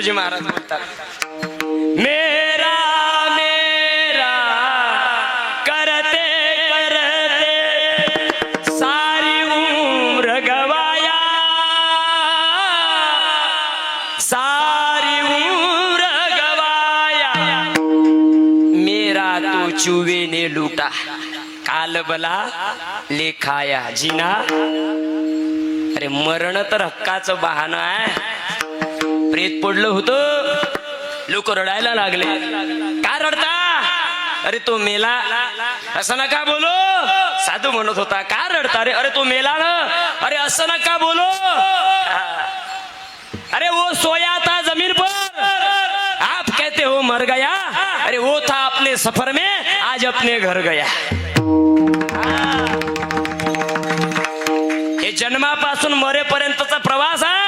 गुरुजी महाराज बोलतात मेरा मेरा करते करते सारी उम्र गवाया। सारी उम्र गवाया। मेरा तो चुवे ने लूटा। कालबला लेखाया जीना। अरे मरण तर हक्काचं बहाणं आहे. प्रेत पडलं होतं. लोक रडायला लागले. का रडता? अरे तो मेला. असं नका बोलो. साधू म्हणत होता का रडता रे? अरे तो मेला ना. अरे असं नका बोलो. अरे वो सोया था जमीन पर. आप कहते हो मर गया. अरे वो था अपने सफर में. आज अपने घर गया. हे जन्मापासून मरेपर्यंतचा प्रवास आहे